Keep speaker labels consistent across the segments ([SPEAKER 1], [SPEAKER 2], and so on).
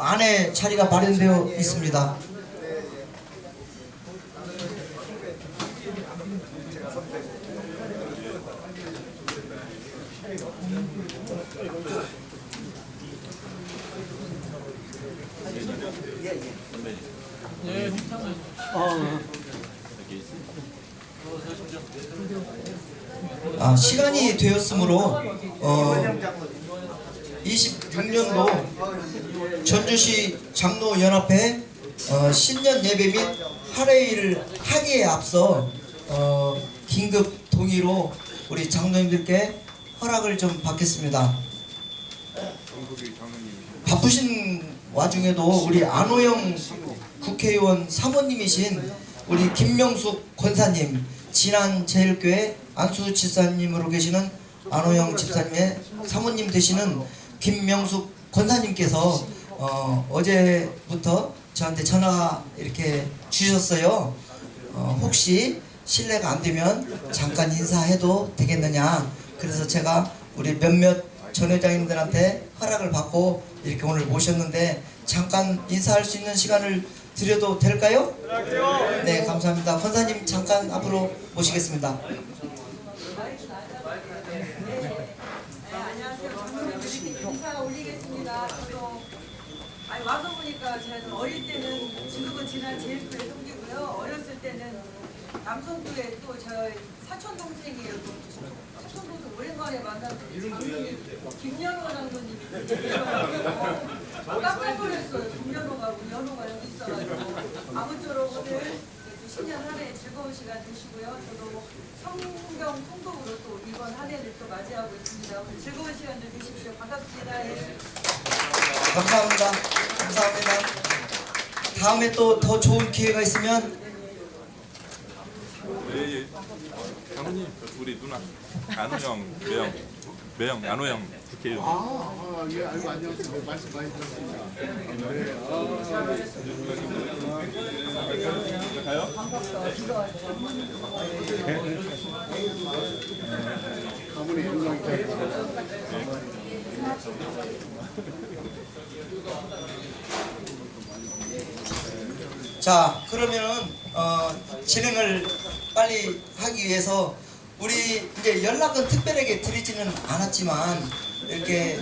[SPEAKER 1] 안에 자리가 마련되어 있습니다. 아, 시간이 되었으므로 어, 26년도 전주시 장로연합회 어, 신년 예배 및 할애일 하기에 앞서 어, 긴급 동의로 우리 장로님들께 허락을 좀 받겠습니다. 바쁘신 와중에도 우리 안호영 국회의원 사모님이신 우리 김명숙 권사님, 진안 제일교회 안수 집사님으로 계시는 안호영 집사님의 사모님 되시는 김명숙 권사님께서 어, 어제부터 저한테 전화 이렇게 주셨어요. 어, 혹시 실례가 안 되면 잠깐 인사해도 되겠느냐. 그래서 제가 우리 몇몇 전 회장님들한테 허락을 받고 이렇게 오늘 모셨는데 잠깐 인사할 수 있는 시간을 드려도 될까요? 네, 감사합니다. 권사님 잠깐 앞으로 모시겠습니다.
[SPEAKER 2] 네, 안녕하세요. 저는 이렇게 인사 올리겠습니다. 저도 아니 와서 보니까 저는 어릴 때는 지금은 지난 제일교회 동기고요. 어렸을 때는 남성교회 또 저 사촌 동생이에요. 사촌 동생 오랜만에 만났는데 장로님 김연호 장로님이 깜짝 놀랐어요. 김연호가 우리 연호가 여기 있어가지고 아무쪼록 오늘 신년 한 해 즐거운 시간 되시고요. 저도 성경 통독으로 또 이번 한 해를 또 맞이하고 있습니다. 오늘 즐거운 시간 좀 되십시오. 반갑습니다. 예.
[SPEAKER 1] 감사합니다. 감사합니다. 다음에 또 더 좋은 기회가 있으면
[SPEAKER 3] 예, 예. 장모님, 우리 누나 안호영, 매영, 매영, 안호영 국회의원.
[SPEAKER 4] 아, 아, 예, 알고 안녕하세요. 말씀 많이 들었습니다. 네, 아,
[SPEAKER 3] 가요?
[SPEAKER 4] 가문의 영광입니다.
[SPEAKER 1] 자 그러면은 어, 진행을 빨리 하기 위해서 우리 이제 연락은 특별하게 드리지는 않았지만 이렇게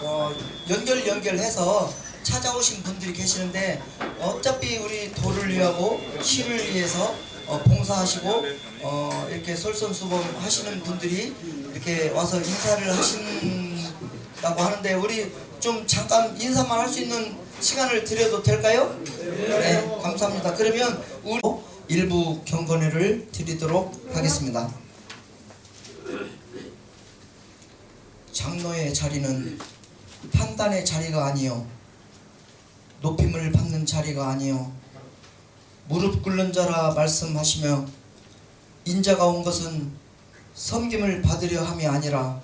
[SPEAKER 1] 어, 연결 연결해서 찾아오신 분들이 계시는데 어차피 우리 도를 위하고 시를 위해서 어, 봉사하시고 어, 이렇게 솔선수범 하시는 분들이 이렇게 와서 인사를 하신다고 하는데 우리 좀 잠깐 인사만 할 수 있는 시간을 드려도 될까요? 네, 감사합니다. 그러면 우리 일부 경건회를 드리도록 하겠습니다. 장로의 자리는 판단의 자리가 아니요 높임을 받는 자리가 아니요 무릎 꿇는 자라 말씀하시며 인자가 온 것은 섬김을 받으려 함이 아니라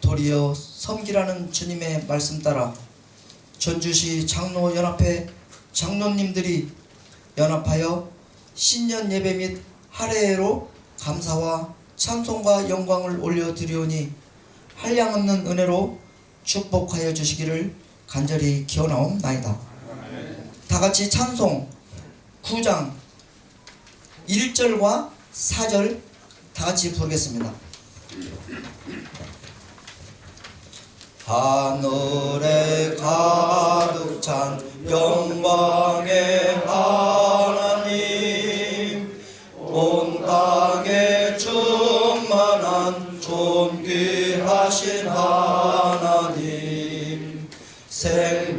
[SPEAKER 1] 도리어 섬기라는 주님의 말씀 따라 전주시 장로연합회 장로님들이 연합하여 신년 예배 및 할애로 감사와 찬송과 영광을 올려드리오니 한량없는 은혜로 축복하여 주시기를 간절히 기원하옵나이다. 다 같이 찬송 9장 1절과 4절 다 같이 부르겠습니다. 하늘에 가득 찬 영광의 하나님 온 땅에 충만한 존귀하신 하나님 생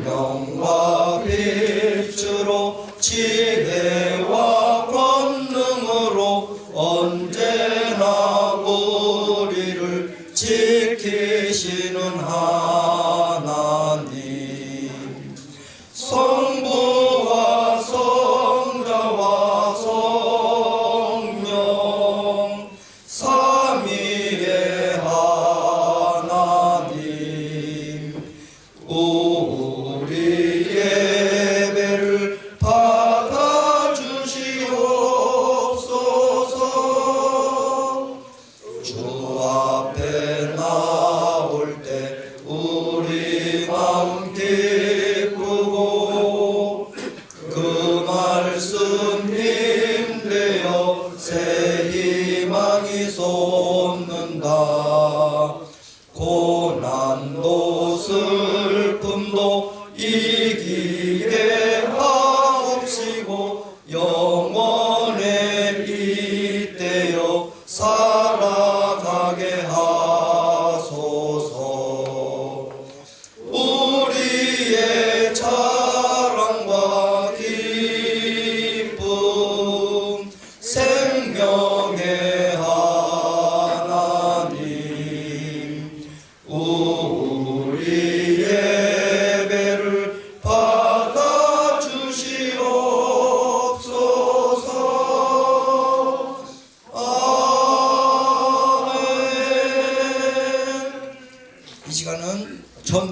[SPEAKER 1] 苦难多生。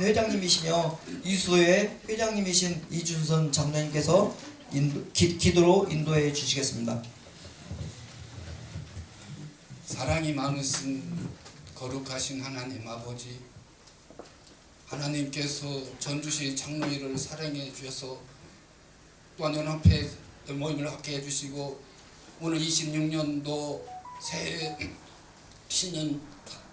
[SPEAKER 1] 회장님이시며 이수의 회장님이신 이준선 장로님께서 인도, 기, 기도로 인도해 주시겠습니다.
[SPEAKER 5] 사랑이 많으신 거룩하신 하나님 아버지 하나님께서 전주시 장로회를 사랑해 주셔서 또한 연합회 모임을 함께 해주시고 오늘 26년도 새해 신년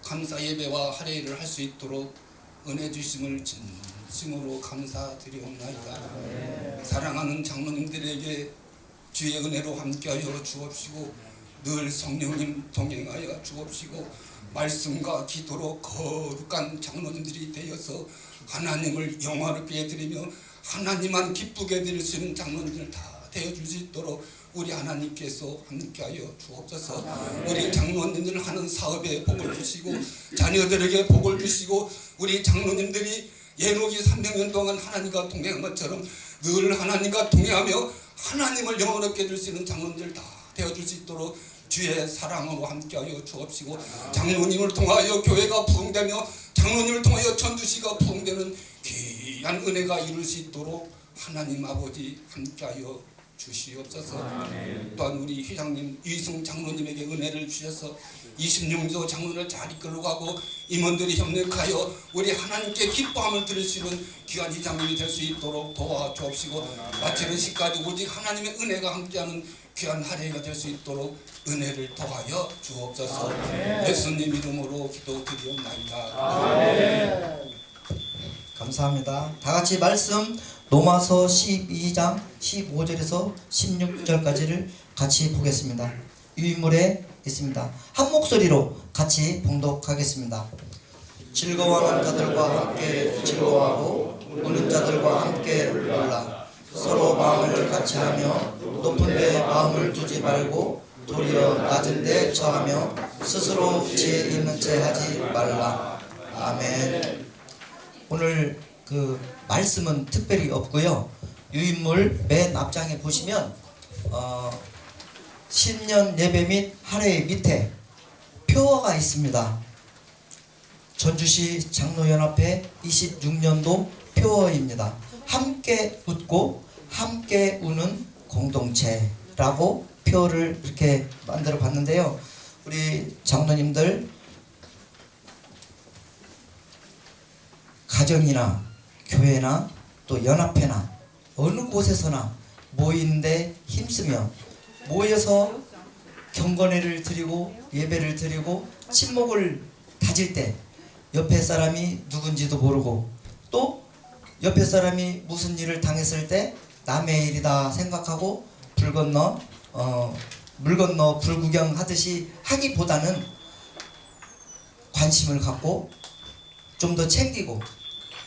[SPEAKER 5] 감사 예배와 할애를 할 수 있도록 은혜 주심을 진심으로 감사드리옵나이다. 사랑하는 장로님들에게 주의 은혜로 함께하여 주옵시고 늘 성령님 동행하여 주옵시고 말씀과 기도로 거룩한 장로님들이 되어서 하나님을 영화롭게 드리며 하나님만 기쁘게 드릴 수 있는 장로님들 다 되어 줄수 있도록 우리 하나님께서 함께 하여 주옵소서. 우리 장로님들 하는 사업에 복을 주시고 자녀들에게 복을 주시고 우리 장로님들이 예노기 300년 동안 하나님과 동행한 것처럼 늘 하나님과 동행하며 하나님을 영원롭게 해줄 수 있는 장로님들 다 되어줄 수 있도록 주의 사랑으로 함께하여 주옵시고 장로님을 통하여 교회가 부흥되며 장로님을 통하여 전주시가 부흥되는 귀한 은혜가 이룰 수 있도록 하나님 아버지 함께하여 주시옵소서. 또한 우리 회장님 이승 장로님에게 은혜를 주셔서 26조 장로를 잘 이끌고 가고 임원들이 협력하여 우리 하나님께 기뻐함을 드릴 수 있는 귀한 이장님이 될 수 있도록 도와주옵시고 마치는 시까지 오직 하나님의 은혜가 함께하는 귀한 할애가 될 수 있도록 은혜를 더하여 주옵소서. 예수님 이름으로 기도드리옵나이다.
[SPEAKER 1] 감사합니다. 다 같이 말씀 로마서 12장 15절에서 16절까지를 같이 보겠습니다. 유인물에 있습니다. 한 목소리로 같이 봉독하겠습니다. 즐거워하는 자들과 함께 즐거워하고 우는 자들과 함께 울라. 서로 마음을 같이 하며 높은 데 마음을 두지 말고 도리어 낮은 데 처하며 스스로 지혜 있는 채 하지 말라. 아멘. 오늘 그 말씀은 특별히 없고요. 유인물 맨 앞장에 보시면 어, 신년 예배 및 할애 밑에 표어가 있습니다. 전주시 장로연합회 26년도 표어입니다. 함께 웃고 함께 우는 공동체라고 표어를 이렇게 만들어 봤는데요. 우리 장로님들 가정이나 교회나 또 연합회나 어느 곳에서나 모이는데 힘쓰며 모여서 경건회를 드리고 예배를 드리고 침묵을 다질 때 옆에 사람이 누군지도 모르고 또 옆에 사람이 무슨 일을 당했을 때 남의 일이다 생각하고 불 건너 어, 물 건너 불 구경 하듯이 하기보다는 관심을 갖고 좀 더 챙기고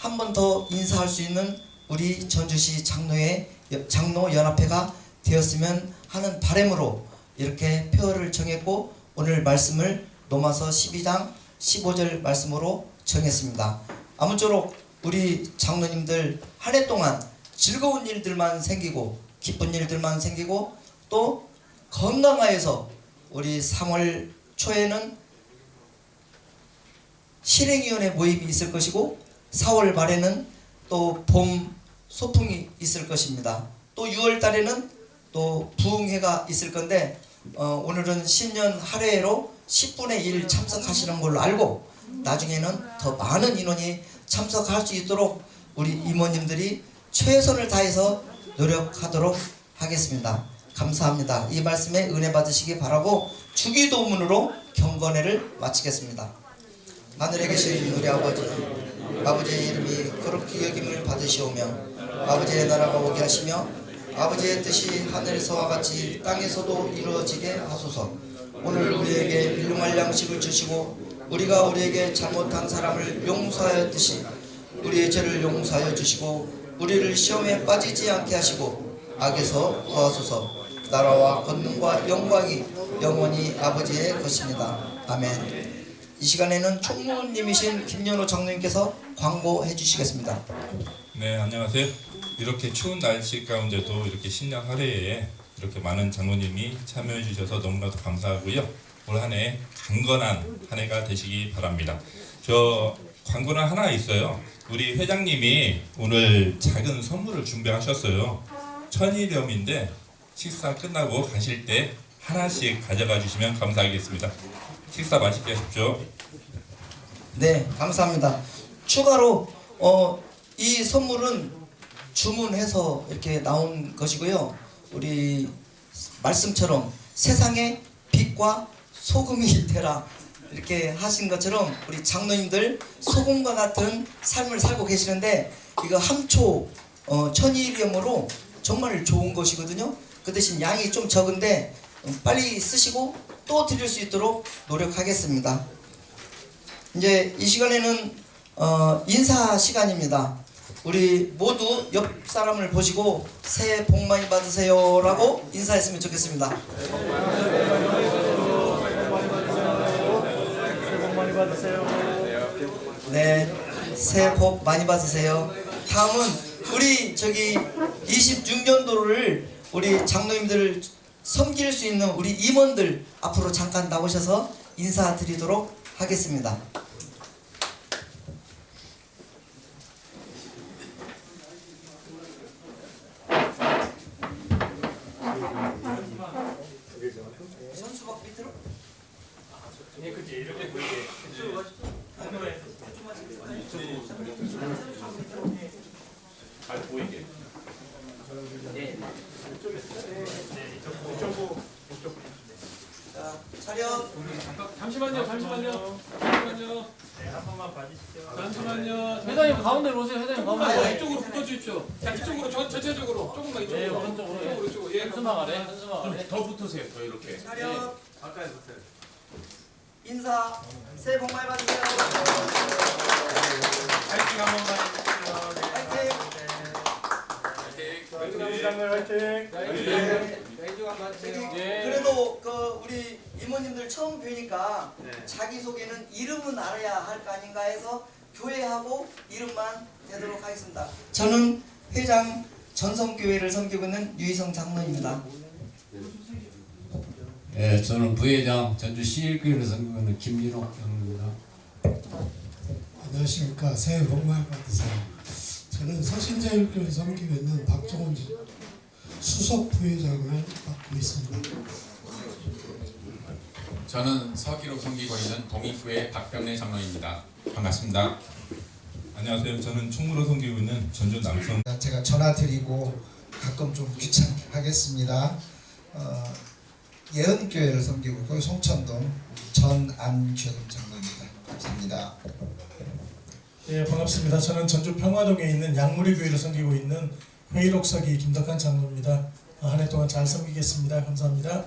[SPEAKER 1] 한 번 더 인사할 수 있는 우리 전주시 장로회 장로 연합회가 되었으면 하는 바람으로 이렇게 표어를 정했고 오늘 말씀을 로마서 12장 15절 말씀으로 정했습니다. 아무쪼록 우리 장로님들 한 해 동안 즐거운 일들만 생기고 기쁜 일들만 생기고 또 건강하여서 우리 3월 초에는 실행위원회 모임이 있을 것이고 4월 말에는 또 봄 소풍이 있을 것입니다. 또 6월 달에는 또 부흥회가 있을 건데 어, 오늘은 신년 할애로 10분의 1 참석하시는 걸로 알고 나중에는 더 많은 인원이 참석할 수 있도록 우리 이모님들이 최선을 다해서 노력하도록 하겠습니다. 감사합니다. 이 말씀에 은혜 받으시기 바라고 주기도문으로 경건회를 마치겠습니다. 하늘에 계신 우리 아버지 아버지의 이름이 그렇게 여김을 받으시오며 아버지의 나라가 오게 하시며 아버지의 뜻이 하늘에서와 같이 땅에서도 이루어지게 하소서 오늘 우리에게 일용할 양식을 주시고 우리가 우리에게 잘못한 사람을 용서하였듯이 우리의 죄를 용서하여 주시고 우리를 시험에 빠지지 않게 하시고 악에서 구하소서 나라와 권능과 영광이 영원히 아버지의 것입니다. 아멘. 이 시간에는 총무님이신 김연호 장로님께서 광고해 주시겠습니다.
[SPEAKER 3] 네, 안녕하세요. 이렇게 추운 날씨 가운데도 이렇게 신년 할애에 이렇게 많은 장로님이 참여해 주셔서 너무나도 감사하고요. 올 한 해 강건한 한 해가 되시기 바랍니다. 저 광고는 하나 있어요. 우리 회장님이 오늘 작은 선물을 준비하셨어요. 천일염인데 식사 끝나고 가실 때 하나씩 가져가 주시면 감사하겠습니다. 식사 맛있게 하십시오.
[SPEAKER 1] 네, 감사합니다. 추가로 어, 이 선물은 주문해서 이렇게 나온 것이고요. 우리 말씀처럼 세상에 빛과 소금이 되라 이렇게 하신 것처럼 우리 장로님들 소금과 같은 삶을 살고 계시는데 이거 함초 어, 천일염으로 정말 좋은 것이거든요. 그 대신 양이 좀 적은데 음, 빨리 쓰시고 또 드릴 수 있도록 노력하겠습니다. 이제 이 시간에는 어, 인사 시간입니다. 우리 모두 옆 사람을 보시고 새해 복 많이 받으세요라고 인사했으면 좋겠습니다. 네, 새해 복 많이 받으세요. 다음은 우리 저기 26년도를 우리 장로님들 섬길 수 있는 우리 임원들 앞으로 잠깐 나오셔서 인사드리도록 하겠습니다. 선수박 밑으로?
[SPEAKER 3] 잘 보이게.
[SPEAKER 1] 자, 차렷.
[SPEAKER 6] 잠시만요, 잠시만요. 잠시만요. 네, 한 번만 봐주시죠. 잠시만요. 회장님 가운데로
[SPEAKER 1] 아,
[SPEAKER 6] 이쪽으로 붙어 주십시오. 자, 이쪽으로 전 전체적으로 조금만 이쪽으로. 네, 오른쪽으로. 이쪽으로 이쪽으로. 예.
[SPEAKER 2] 한수막 아래, 한수막 아래.
[SPEAKER 6] 더 붙으세요. 더 이렇게.
[SPEAKER 1] 차렷.
[SPEAKER 6] 가까이 붙어요.
[SPEAKER 1] 인사. 새해 복 많이 받으세요.
[SPEAKER 6] 파이팅 한 번만 해주세요.
[SPEAKER 1] 화이팅. 저기
[SPEAKER 6] 예.
[SPEAKER 1] 그래도 그 우리 이모님들 처음 뵈니까 자기 소개는 이름은 알아야 할 거 아닌가 해서 교회하고 이름만 되도록 하겠습니다. 저는 회장 전성교회를 섬기고 있는 유희성 장로입니다.
[SPEAKER 7] 네, 저는 부회장 전주 시일교회를 섬기는 김민호 장로입니다.
[SPEAKER 8] 안녕하십니까 새해 복 많이 받으세요. 저는 서신자율교회 섬기고 있는 박종원 수석 부회장을 맡고 있습니다.
[SPEAKER 9] 저는 서기로 섬기고 있는 동익교회 박병래 장로입니다. 반갑습니다.
[SPEAKER 3] 안녕하세요. 저는 총무로 섬기고 있는 전주 남성
[SPEAKER 10] 제가 전화 드리고 가끔 좀 귀찮게 하겠습니다. 어, 예은교회를 섬기고 있고 송천동 전안균 장로입니다. 감사합니다.
[SPEAKER 8] 예 반갑습니다. 저는 전주 평화동에 있는 양무리 교회를 섬기고 있는 회의록서기 김덕한 장로입니다. 한 해 동안 잘 섬기겠습니다. 감사합니다.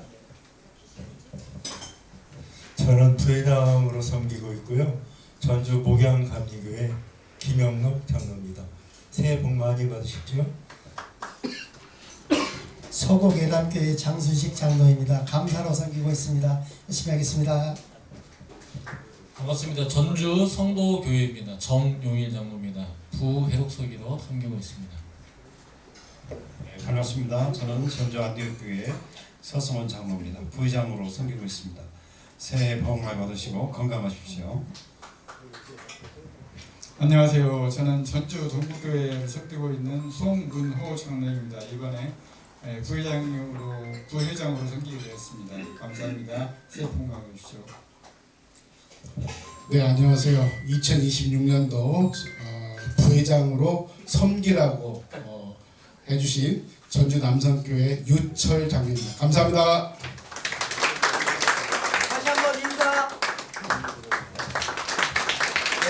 [SPEAKER 11] 저는 부회장으로 섬기고 있고요. 전주 목양 감리교회 김영록 장로입니다. 새해 복 많이 받으십시오.
[SPEAKER 8] 서곡 예담교회 장순식 장로입니다. 감사로 섬기고 있습니다. 열심히 하겠습니다.
[SPEAKER 12] 반갑습니다. 전주 성도교회입니다. 정용일 장로입니다. 부회록서기로 섬기고 있습니다.
[SPEAKER 11] 네, 반갑습니다. 저는 전주 안디옥교회 서승원 장로입니다. 부회장으로 섬기고 있습니다. 새해 복 많이 받으시고 건강하십시오.
[SPEAKER 4] 안녕하세요. 저는 전주 동국교회를 섬기고 있는 송은호 장로입니다. 이번에 예, 부회장으로 부회장으로 섬기게 되었습니다. 감사합니다. 새해 복 많이 받으십시오.
[SPEAKER 8] 네 안녕하세요. 2026년도 어, 부회장으로 섬기라고 어, 해주신 전주 남성교회 유철 장로입니다. 감사합니다.
[SPEAKER 1] 다시 한번 인사.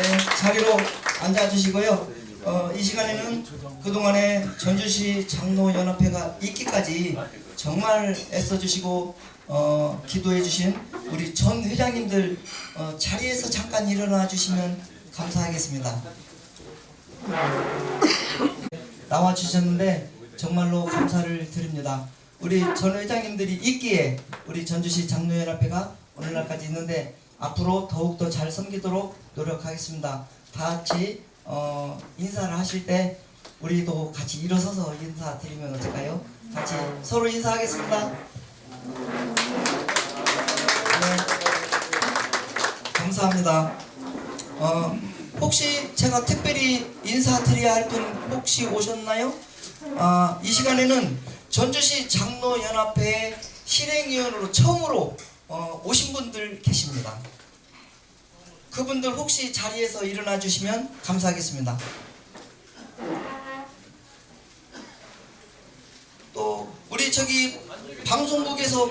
[SPEAKER 1] 네, 자리로 앉아주시고요. 어, 이 시간에는 그동안에 전주시 장로연합회가 있기까지 정말 애써주시고 어, 기도해주신 우리 전 회장님들 어, 자리에서 잠깐 일어나 주시면 감사하겠습니다. 나와 주셨는데 정말로 감사를 드립니다. 우리 전 회장님들이 있기에 우리 전주시 장로연합회가 오늘날까지 있는데 앞으로 더욱더 잘 섬기도록 노력하겠습니다. 다 같이 어, 인사를 하실 때 우리도 같이 일어서서 인사드리면 어떨까요? 같이 서로 인사하겠습니다. 네. 감사합니다. 어, 혹시 제가 특별히 인사드려야 할 분 혹시 오셨나요? 아, 이 시간에는 전주시 장로연합회 실행위원으로 처음으로 어, 오신 분들 계십니다. 그분들 혹시 자리에서 일어나 주시면 감사하겠습니다. 또 우리 저기 방송국에서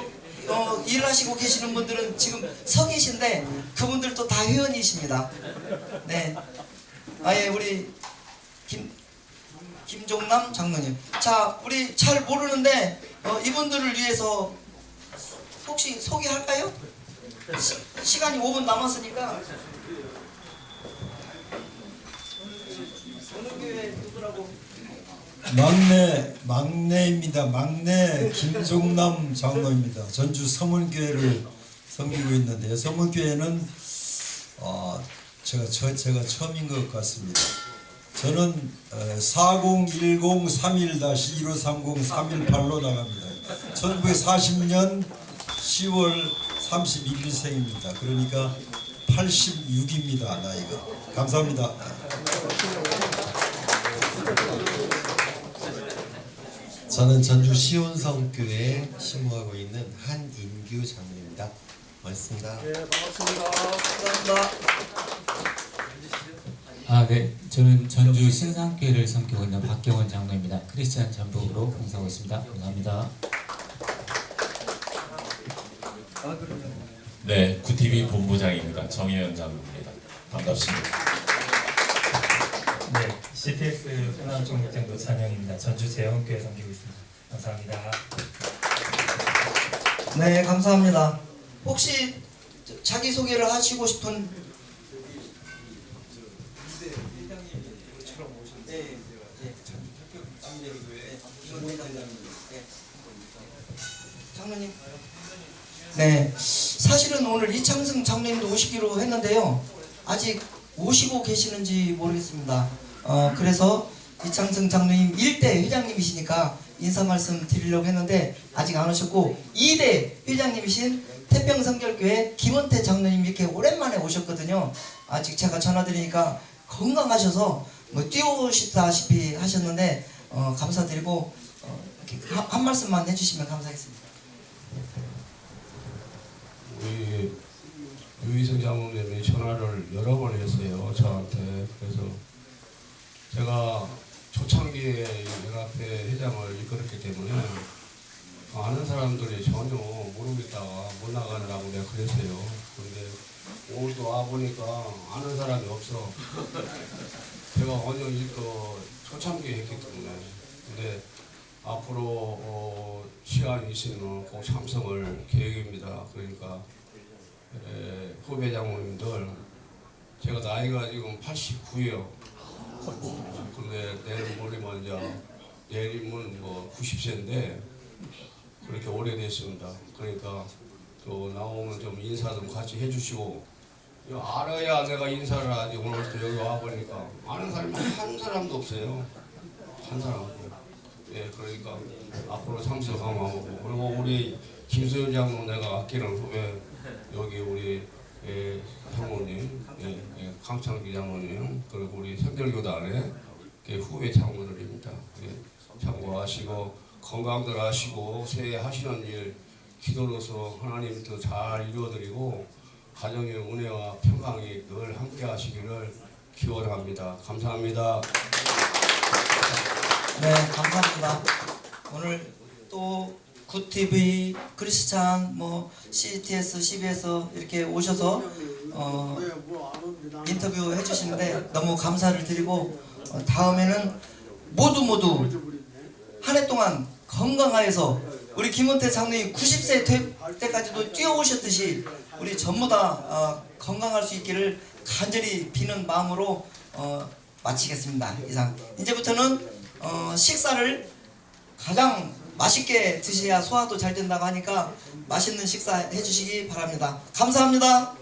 [SPEAKER 1] 어, 일하시고 계시는 분들은 지금 서 계신데 그분들도 다 회원이십니다. 네. 아예 우리 김 김종남 장로님. 자, 우리 잘 모르는데 어, 이분들을 위해서 혹시 소개할까요? 시, 시간이 5분 남았으니까 어느 교회 누구라고?
[SPEAKER 11] 막내 막내입니다. 막내 김종남 장로입니다. 전주 서문교회를 섬기고 있는데요. 서문교회는 어, 제가 저, 제가 처음인 것 같습니다. 저는 어, 401031-1530-318로 나갑니다. 1940년 10월 31일생입니다. 그러니까 86입니다. 나이가. 감사합니다.
[SPEAKER 13] 저는 전주 시온성교회에 신무하고 있는 한인규 장로입니다. 고맙습니다.
[SPEAKER 14] 예, 반갑습니다.
[SPEAKER 1] 감사합니다.
[SPEAKER 12] 아, 네. 저는 전주 신상교회를 섬기고 있는 박경원 장로입니다. 크리스찬 전북으로 봉사하고 있습니다. 감사합니다.
[SPEAKER 9] 네, 구TV 본부장입니다. 정혜연 장로입니다. 반갑습니다.
[SPEAKER 15] 네, CTS 순환종립정도 찬영입니다. 전주 재원교회 섬기고 있습니다. 감사합니다.
[SPEAKER 1] 네, 감사합니다. 혹시 자기 소개를 하시고 싶은. 네, 사실은 오늘 이창승 장로님도 오시기로 했는데요. 아직 오시고 계시는지 모르겠습니다. 어, 그래서 이창승 장로님 1대 회장님이시니까 인사 말씀 드리려고 했는데 아직 안 오셨고 2대 회장님이신 태평성결교회 김원태 장로님 이렇게 오랜만에 오셨거든요. 아직 제가 전화 드리니까 건강하셔서 뭐 뛰어오시다시피 하셨는데 어, 감사드리고 어, 이렇게 한, 한 말씀만 해주시면 감사하겠습니다.
[SPEAKER 16] 우리 유희성 장로님이 전화를 여러 번 했어요 저한테. 그래서 제가 초창기에 연합회 회장을 이끌었기 때문에 아는 사람들이 전혀 모르겠다가 못 나가느라고 내가 그랬어요. 근데 오늘도 와 보니까 아는 사람이 없어. 제가 언제 이거 초창기에 했기 때문에. 근데 앞으로 어, 시간이 있으면 꼭 참석을 계획입니다. 그러니까 에, 후배 장모님들 제가 나이가 지금 89예요. 근데 내일 모레면 이제 내일이면 뭐 90세인데 그렇게 오래됐습니다. 그러니까 또 나오면 좀 인사 좀 같이 해주시고 알아야 내가 인사를 하지 오늘 또 여기 와 보니까 아는 사람이 한 사람도 없어요. 한 사람도. 예, 그러니까 앞으로 참석하고 그리고 우리 김소연 장로 내가 아끼는 후배 여기 우리 예, 장모님, 예, 예, 강창기 장모님 그리고 우리 선결교단의 그 후배 장모들입니다. 예, 참고하시고 건강들 하시고 새해 하시는 일 기도로서 하나님 더잘 이루어드리고 가정의 은혜와 평강이 늘 함께 하시기를 기원합니다. 감사합니다.
[SPEAKER 1] 네, 감사합니다. 오늘 또 굿TV, 크리스찬, 뭐 CTS, CBS 이렇게 오셔서 어, 인터뷰 해주시는데 너무 감사를 드리고 어, 다음에는 모두 모두 한 해 동안 건강하여서 우리 김은태 장로님 90세 될 때까지도 뛰어오셨듯이 우리 전부 다 어, 건강할 수 있기를 간절히 비는 마음으로 어, 마치겠습니다. 이상 이제부터는 어, 식사를 가장 맛있게 드셔야 소화도 잘 된다고 하니까 맛있는 식사 해주시기 바랍니다. 감사합니다.